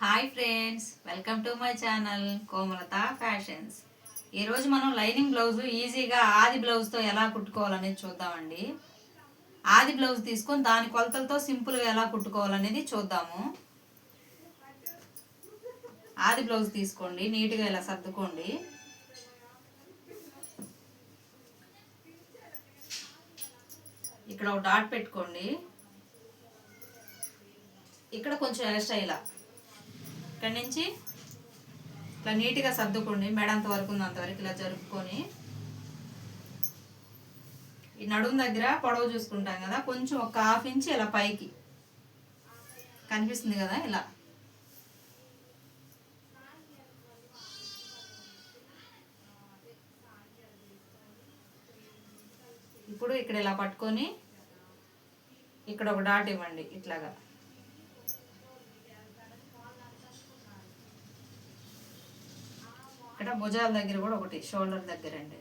Hi friends welcome to my channel Komalatha fashions. ఈరోజు మనం lining blouse ఈజీగా ఆది బ్లౌజ్తో ఎలా కుట్టుకోవాలనేది చూద్దామండి. ఆది బ్లౌజ్ తీసుకొని దాని కొలతలతో సింపుల్గా ఎలా కుట్టుకోవాలనేది చూద్దాము. ఆది బ్లౌజ్ తీసుకోండి నీట్గా ఇలా సర్దుకోండి. ఇక్కడ ఒక డాట్ పెట్టుకోండి. ఇక్కడ కొంచెం ఎక్స్ట్రా ఇలా. ఇక్కడ నుంచి ఇట్లా నీట్గా సర్దుకోండి మెడంత వరకు ఉంది అంతవరకు ఇలా జరుపుకొని. ఈ నడుము దగ్గర పొడవు చూసుకుంటాం కదా కొంచెం ఒక హాఫ్ ఇంచ్ ఇలా పైకి. కనిపిస్తుంది కదా ఇలా. ఇప్పుడు ఇక్కడ ఇలా పట్టుకొని ఇక్కడ ఒక డాట్ ఇవ్వండి ఇట్లాగా. ఇక్కడ భుజాల దగ్గర కూడా ఒకటి షోల్డర్ దగ్గర అండి.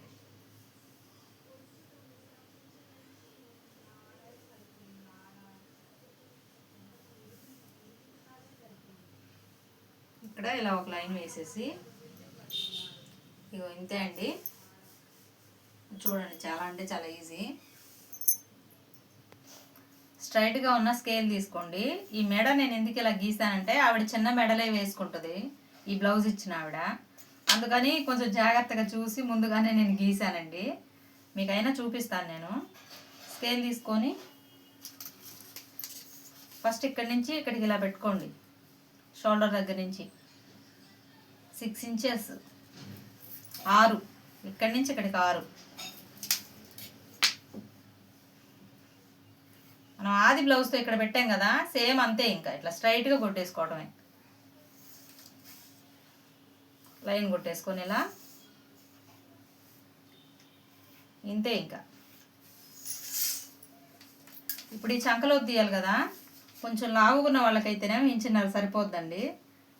ఇక్కడ ఇలా ఒక లైన్ వేసేసి ఇగో ఇంతే అండి. చూడండి చాలా అంటే చాలా ఈజీ. స్ట్రైట్గా ఉన్న స్కేల్ తీసుకోండి. ఈ మెడ నేను ఎందుకు ఇలా గీసానంటే ఆవిడ చిన్న మెడలే వేసుకుంటుంది. ఈ బ్లౌజ్ ఇచ్చిన ఆవిడ. అందుకని కొంచెం జాగ్రత్తగా చూసి ముందుగానే నేను గీసానండి. మీకైనా చూపిస్తాను నేను. స్కేల్ తీసుకొని ఫస్ట్ ఇక్కడి నుంచి ఇక్కడికి ఇలా పెట్టుకోండి. షోల్డర్ దగ్గర నుంచి సిక్స్ ఇంచెస్. ఆరు. ఇక్కడి నుంచి ఇక్కడికి ఆరు. మనం ఆది బ్లౌజ్తో ఇక్కడ పెట్టాం కదా సేమ్ అంతే ఇంకా. ఇట్లా స్ట్రైట్గా కొట్టేసుకోవడమే లైన్ కొట్టేసుకొని ఇలా ఇంతే ఇంకా. ఇప్పుడు ఈ చంకలో తీయాలి కదా. కొంచెం లావుకున్న వాళ్ళకైతేనేమో ఇంచున్నర సరిపోద్దండి.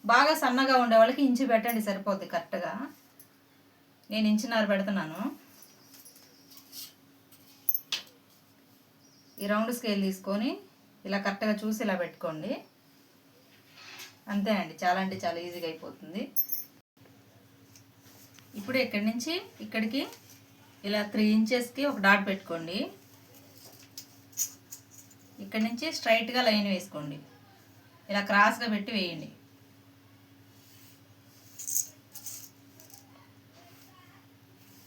బాగా సన్నగా ఉండే వాళ్ళకి ఇంచు పెట్టండి సరిపోద్ది కరెక్ట్గా. నేను ఇంచున్నర పెడుతున్నాను. ఈ రౌండ్ స్కేల్ తీసుకొని ఇలా కరెక్ట్గా చూసి ఇలా పెట్టుకోండి. అంతే అండి చాలా అంటే చాలా ఈజీగా అయిపోతుంది. ఇప్పుడు ఇక్కడి నుంచి? ఇక్కడికి. ఇలా త్రీ ఇంచెస్కి ఒక డాట్ పెట్టుకోండి. ఇక్కడి నుంచి స్ట్రైట్గా లైన్ వేసుకోండి. ఇలా క్రాస్గా పెట్టి వేయండి.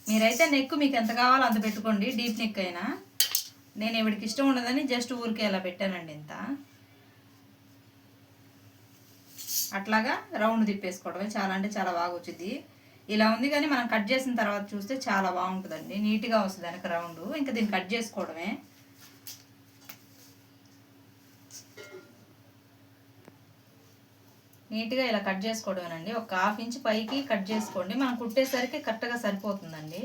మీరైతే నెక్ మీకు ఎంత కావాలో అంత పెట్టుకోండి. డీప్ నెక్ అయినా. నేను ఇవిడికి ఇష్టం ఉండదని జస్ట్ ఊరికే అలా పెట్టానండి ఇంత. అట్లాగా రౌండ్ తిప్పేసుకోవడమే. చాలా అంటే చాలా బాగా వచ్చింది ఇలా ఉంది కానీ మనం కట్ చేసిన తర్వాత చూస్తే చాలా బాగుంటుందండి. నీట్గా వస్తుంది వెనక రౌండ్. ఇంకా దీన్ని కట్ చేసుకోవడమే. నీట్గా ఇలా కట్ చేసుకోవడమేనండి. ఒక హాఫ్ ఇంచ్ పైకి కట్ చేసుకోండి. మనం కుట్టేసరికి కరెక్ట్గా సరిపోతుందండి.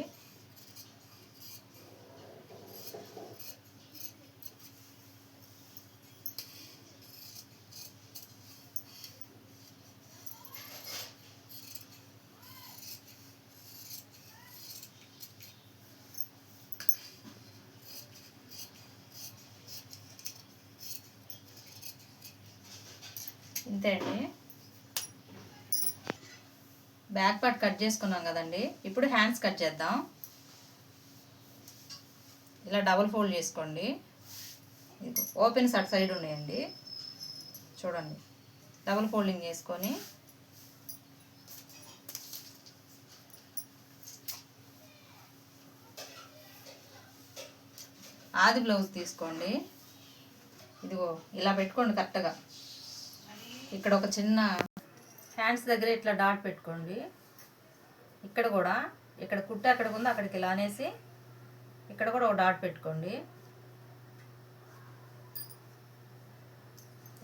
ఇంతే అండి. బ్యాక్ పార్ట్ కట్ చేసుకున్నాం కదండి. ఇప్పుడు హ్యాండ్స్ కట్ చేద్దాం. ఇలా డబుల్ ఫోల్డ్ చేసుకోండి. ఇదిగో ఓపెన్స్ అటు సైడ్ ఉన్నాయండి. చూడండి. డబుల్ ఫోల్డింగ్ చేసుకొని. ఆది బ్లౌజ్ తీసుకోండి. ఇదిగో ఇలా పెట్టుకోండి కరెక్ట్గా. ఇక్కడ ఒక చిన్న హ్యాండ్స్ దగ్గర ఇట్లా డాట్ పెట్టుకోండి. ఇక్కడ కూడా ఇక్కడ కుట్ట అక్కడ ఉందో అక్కడికి ఇలా అనేసి ఇక్కడ కూడా ఒక డాట్ పెట్టుకోండి.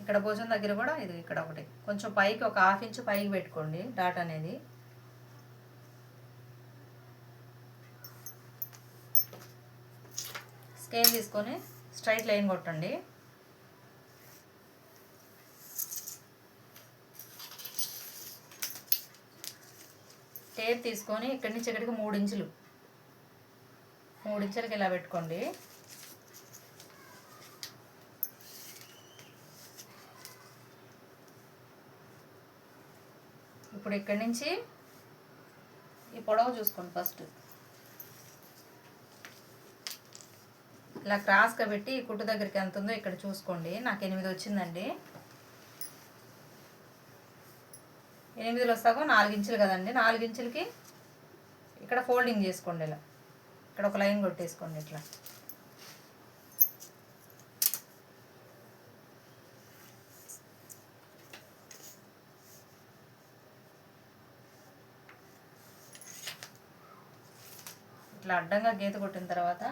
ఇక్కడ భోజనం దగ్గర కూడా ఇది ఇక్కడ ఒకటి. కొంచెం పైకి ఒక హాఫ్ ఇంచ్ పైకి పెట్టుకోండి డాట్ అనేది. స్కేల్ తీసుకొని స్ట్రైట్ లైన్ కొట్టండి. టేప్ తీసుకొని ఇక్కడి నుంచి ఇక్కడికి మూడు ఇంచులు. మూడు ఇంచులకి ఇలా పెట్టుకోండి. ఇప్పుడు ఇక్కడి నుంచి ఈ పొడవు చూసుకోండి ఫస్ట్. ఇలా క్రాస్గా పెట్టి ఈ కుట్టు దగ్గరికి ఎంత ఉందో ఇక్కడ చూసుకోండి. నాకు ఎనిమిది వచ్చిందండి. ఎనిమిదిలో సగం నాలుగు ఇంచులు కదండి. నాలుగు ఇంచులకి ఇక్కడ ఫోల్డింగ్ చేసుకోండి ఇలా. ఇక్కడ ఒక లైన్ కొట్టేసుకోండి ఇట్లా. ఇట్లా అడ్డంగా గీత కొట్టిన తర్వాత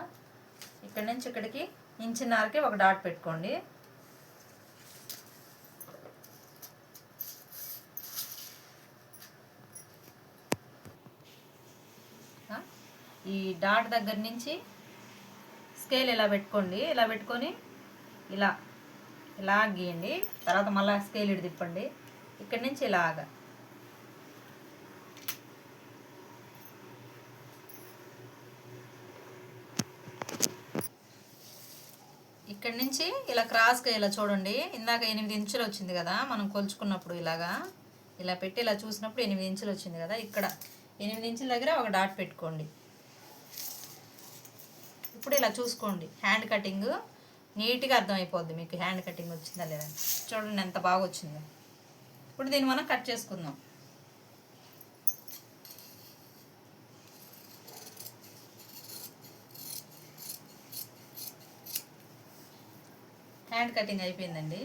ఇక్కడి నుంచి ఇక్కడికి ఇంచిన్నరకి ఒక డాట్ పెట్టుకోండి. ఈ డాట్ దగ్గర నుంచి స్కేల్ ఇలా పెట్టుకోండి. ఇలా పెట్టుకొని ఇలా ఇలా గీయండి. తర్వాత మళ్ళీ స్కేల్ ఇటు తిప్పండి. ఇక్కడి నుంచి ఇలాగా. ఇక్కడి నుంచి ఇలా క్రాస్గా ఇలా చూడండి. ఇందాక ఎనిమిది ఇంచులు వచ్చింది కదా మనం కొలుచుకున్నప్పుడు ఇలాగా. ఇలా పెట్టి ఇలా చూసినప్పుడు ఎనిమిది ఇంచులు వచ్చింది కదా ఇక్కడ. ఎనిమిది ఇంచుల దగ్గర ఒక డాట్ పెట్టుకోండి. ఇప్పుడు ఇలా చూసుకోండి. హ్యాండ్ కటింగ్ నీట్గా అర్థమైపోద్ది మీకు హ్యాండ్ కటింగ్ వచ్చిందా లేదా చూడండి ఎంత బాగా వచ్చిందో. ఇప్పుడు దీన్ని మనం కట్ చేసుకుందాం. హ్యాండ్ కటింగ్ అయిపోయిందండి.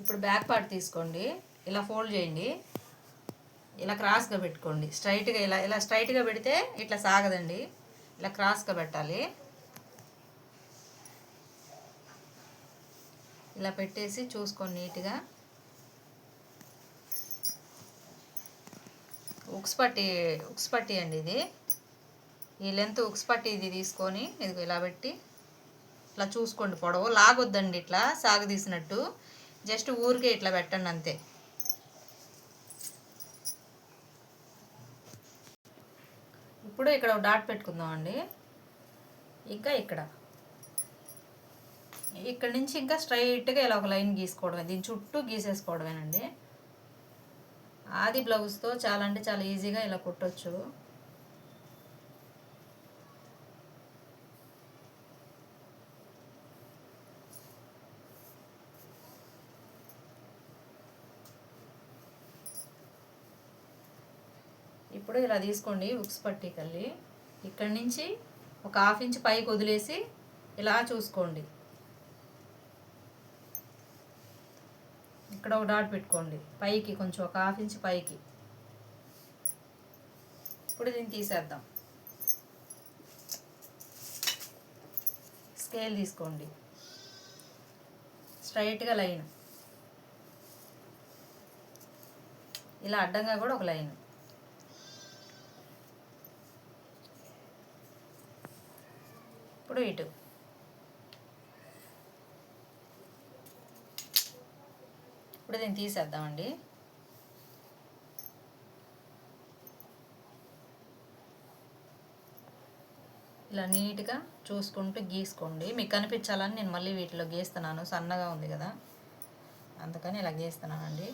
ఇప్పుడు బ్యాక్ పార్ట్ తీసుకోండి. ఇలా ఫోల్డ్ చేయండి. ఇలా క్రాస్గా పెట్టుకోండి. స్ట్రైట్గా ఇలా ఇలా స్ట్రైట్గా పెడితే ఇట్లా సాగదండి. ఇలా క్రాస్గా పెట్టాలి. ఇలా పెట్టేసి చూసుకోండి నీట్గా. ఉక్స్ పట్టి ఉక్స్ పట్టి అండి ఇది. ఈ లెంత్ ఉక్స్ పట్టి ఇది తీసుకొని ఇది ఇలా పెట్టి ఇట్లా చూసుకోండి పొడవు. లాగొద్దండి ఇట్లా సాగదీసినట్టు. జస్ట్ ఊరికే ఇట్లా పెట్టండి అంతే. ఇప్పుడు ఇక్కడ ఒక డాట్ పెట్టుకుందామండి. ఇంకా ఇక్కడ. ఇక్కడ నుంచి ఇంకా స్ట్రైట్గా ఇలా ఒక లైన్ గీసుకోవడమే. దీని చుట్టూ గీసేసుకోవడమేనండి. ఆది బ్లౌజ్తో చాలా అంటే చాలా ఈజీగా ఇలా కుట్టొచ్చు. ఇప్పుడు ఇలా తీసుకోండి ఉక్స్ పట్టికల్లి. ఇక్కడి నుంచి ఒక హాఫ్ ఇంచ్ పైకి వదిలేసి ఇలా చూసుకోండి. ఇక్కడ ఒక డాట్ పెట్టుకోండి. పైకి కొంచెం ఒక హాఫ్ ఇంచ్ పైకి. ఇప్పుడు దీన్ని తీసేద్దాం. స్కేల్ తీసుకోండి. స్ట్రైట్గా లైన్. ఇలా అడ్డంగా కూడా ఒక లైన్. ఇప్పుడు ఇటు. ఇప్పుడు దీన్ని తీసేద్దామండి. ఇలా నీట్గా చూసుకుంటూ గీసుకోండి. మీకు కనిపించాలని నేను మళ్ళీ వీటిలో గీస్తున్నాను. సన్నగా ఉంది కదా. అందుకని ఇలా గీస్తున్నానండి.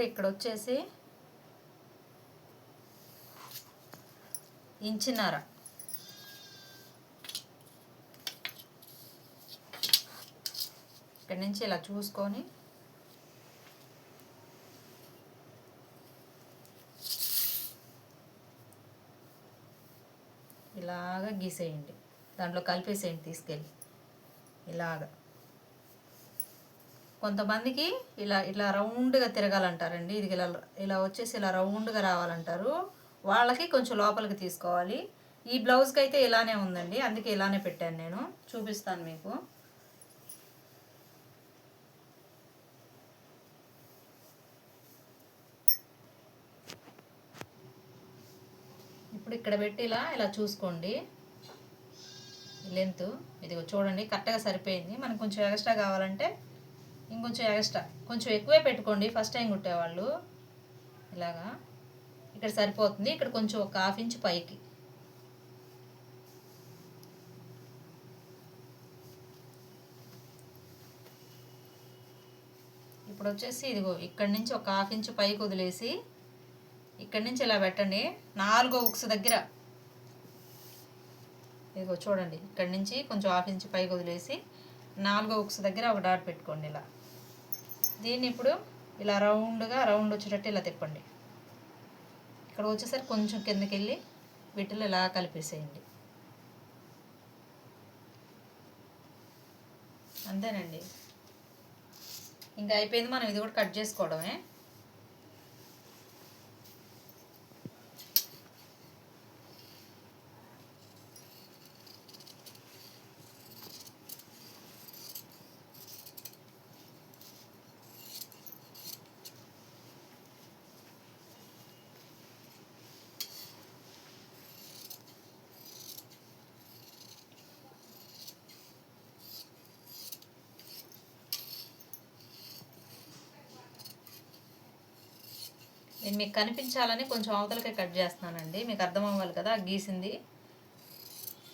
ఇప్పుడు ఇక్కడ వచ్చేసి ఇంచినార ఇక్కడ నుంచి ఇలా చూసుకొని ఇలాగ గీసేయండి. దాంట్లో కలిపేసేయండి తీసుకెళ్ళి. ఇలాగ. కొంతమందికి ఇలా ఇలా రౌండ్గా తిరగాలంటారండి. ఇది ఇలా ఇలా వచ్చేసి ఇలా రౌండ్గా రావాలంటారు. వాళ్ళకి కొంచెం లోపలికి తీసుకోవాలి. ఈ బ్లౌజ్కి అయితే ఇలానే ఉందండి. అందుకే ఇలానే పెట్టాను నేను. చూపిస్తాను మీకు. ఇప్పుడు ఇక్కడ పెట్టి ఇలా ఇలా చూసుకోండి. లెంత్. ఇదిగో చూడండి కరెక్ట్గా సరిపోయింది. మనకు కొంచెం ఎక్స్ట్రా కావాలంటే ఇంకొంచెం ఎక్స్ట్రా కొంచెం ఎక్కువే పెట్టుకోండి ఫస్ట్ టైం కుట్టేవాళ్ళు. ఇలాగా. ఇక్కడ సరిపోతుంది. ఇక్కడ కొంచెం ఒక హాఫ్ ఇంచ్ పైకి. ఇప్పుడు వచ్చేసి ఇదిగో ఇక్కడి నుంచి ఒక హాఫ్ ఇంచ్ పైకి వదిలేసి ఇక్కడి నుంచి ఇలా పెట్టండి. నాలుగో ఉక్స్ దగ్గర. ఇదిగో చూడండి. ఇక్కడి నుంచి కొంచెం హాఫ్ ఇంచ్ పైకి వదిలేసి నాలుగో ఉక్స్ దగ్గర ఒక డాట్ పెట్టుకోండి ఇలా. దీన్ని ఇప్పుడు ఇలా రౌండ్గా రౌండ్ వచ్చేటట్టు ఇలా తిప్పండి. ఇక్కడ వచ్చేసరికి కొంచెం కిందకి వెళ్ళి వీటిలో ఇలా కలిపేసేయండి. అంతేనండి. ఇంకా అయిపోయింది మనం ఇది కూడా కట్ చేసుకోవడమే. నేను మీకు కనిపించాలని కొంచెం అవతలకే కట్ చేస్తున్నానండి. మీకు అర్థం అవ్వాలి కదా గీసింది.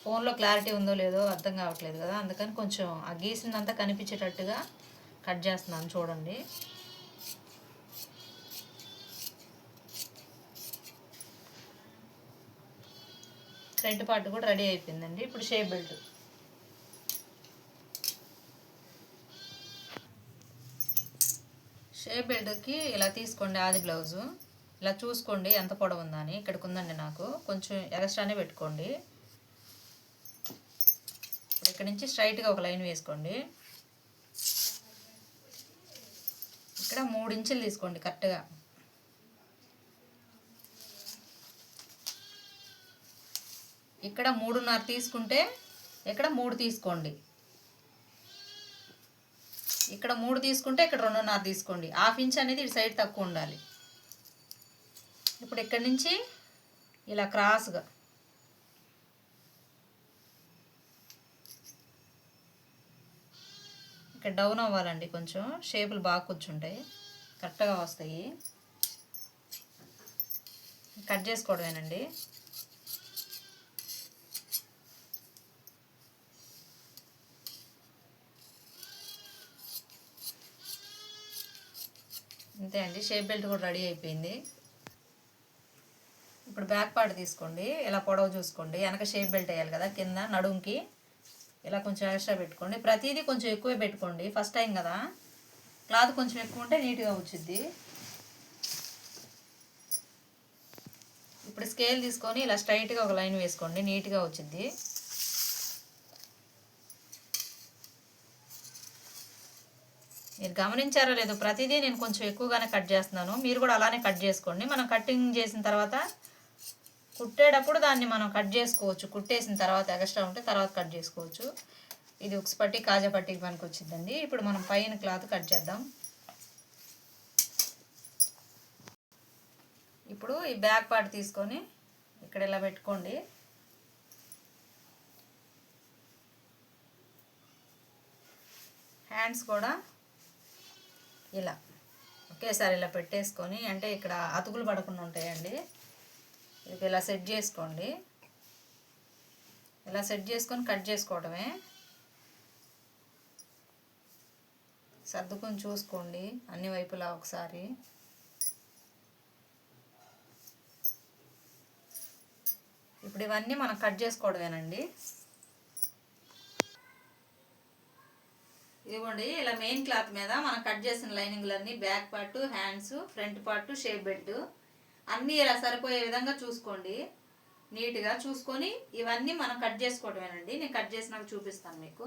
ఫోన్లో క్లారిటీ ఉందో లేదో అర్థం కావట్లేదు కదా అందుకని కొంచెం ఆ గీసిందంతా కనిపించేటట్టుగా కట్ చేస్తున్నాను చూడండి. ఫ్రంట్ పార్ట్ కూడా రెడీ అయిపోయిందండి. ఇప్పుడు షేప్ బెల్ట్. షేప్ బెల్ట్కి ఇలా తీసుకోండి ఆది బ్లౌజు. ఇలా చూసుకోండి ఎంత పొడవు ఉందని ఇక్కడికి ఉందండి నాకు. కొంచెం ఎక్స్ట్రానే పెట్టుకోండి. ఇక్కడ నుంచి స్ట్రైట్గా ఒక లైన్ వేసుకోండి. ఇక్కడ మూడు ఇంచులు తీసుకోండి కరెక్ట్గా. ఇక్కడ మూడున్నర తీసుకుంటే ఇక్కడ మూడు తీసుకోండి. ఇక్కడ మూడు తీసుకుంటే ఇక్కడ రెండున్నర తీసుకోండి. హాఫ్ ఇంచ్ అనేది ఇటు సైడ్ తక్కువ ఉండాలి. ఇప్పుడు ఇక్కడి నుంచి ఇలా క్రాస్గా. ఇక్కడ డౌన్ అవ్వాలండి కొంచెం. షేపులు బాగా కూర్చుంటాయి. కరెక్ట్గా వస్తాయి. కట్ చేసుకోవడమేనండి. అంతే అండి. షేప్ బెల్ట్ కూడా రెడీ అయిపోయింది. ఇప్పుడు బ్యాక్ పార్ట్ తీసుకోండి. ఇలా పొడవు చూసుకోండి. వెనక షేప్ బెల్ట్ వేయాలి కదా కింద నడుంకి. ఇలా కొంచెం ఎక్స్ట్రా పెట్టుకోండి. ప్రతిదీ కొంచెం ఎక్కువే పెట్టుకోండి. ఫస్ట్ టైం కదా. క్లాత్ కొంచెం ఎక్కువ ఉంటే నీట్గా వచ్చింది ఇప్పుడు స్కేల్ తీసుకొని ఇలా స్ట్రైట్గా ఒక లైన్ వేసుకోండి. నీట్గా వచ్చింది మీరు గమనించారో లేదు ప్రతిదీ నేను కొంచెం ఎక్కువగానే కట్ చేస్తున్నాను. మీరు కూడా అలానే కట్ చేసుకోండి. మనం కటింగ్ చేసిన తర్వాత కుట్టేటప్పుడు దాన్ని మనం కట్ చేసుకోవచ్చు. కుట్టేసిన తర్వాత ఎక్స్ట్రా ఉంటే తర్వాత కట్ చేసుకోవచ్చు. ఇది ఉక్స్ పట్టి కాజా పట్టికి పనికి వచ్చిందండి. ఇప్పుడు మనం పైన క్లాత్ కట్ చేద్దాం. ఇప్పుడు ఈ బ్యాక్ పార్ట్ తీసుకొని ఇక్కడ ఇలా పెట్టుకోండి. హ్యాండ్స్ కూడా ఇలా. ఒకేసారి ఇలా పెట్టేసుకొని అంటే ఇక్కడ అతుకులు పడకుండా ఉంటాయండి. ఇది ఇలా సెట్ చేసుకోండి. ఇలా సెట్ చేసుకొని కట్ చేసుకోవడమే సర్దుకొని చూసుకోండి అన్ని వైపులా ఒకసారి. ఇప్పుడు ఇవన్నీ మనం కట్ చేసుకోవడమేనండి. ఇదిగోండి ఇలా మెయిన్ క్లాత్ మీద మనం కట్ చేసిన లైనింగ్లన్నీ back part hands front part shape belt అన్నీ ఇలా సరిపోయే విధంగా చూసుకోండి. నీట్గా చూసుకొని ఇవన్నీ మనం కట్ చేసుకోవటమేనండి. నేను కట్ చేసినాక చూపిస్తాను మీకు.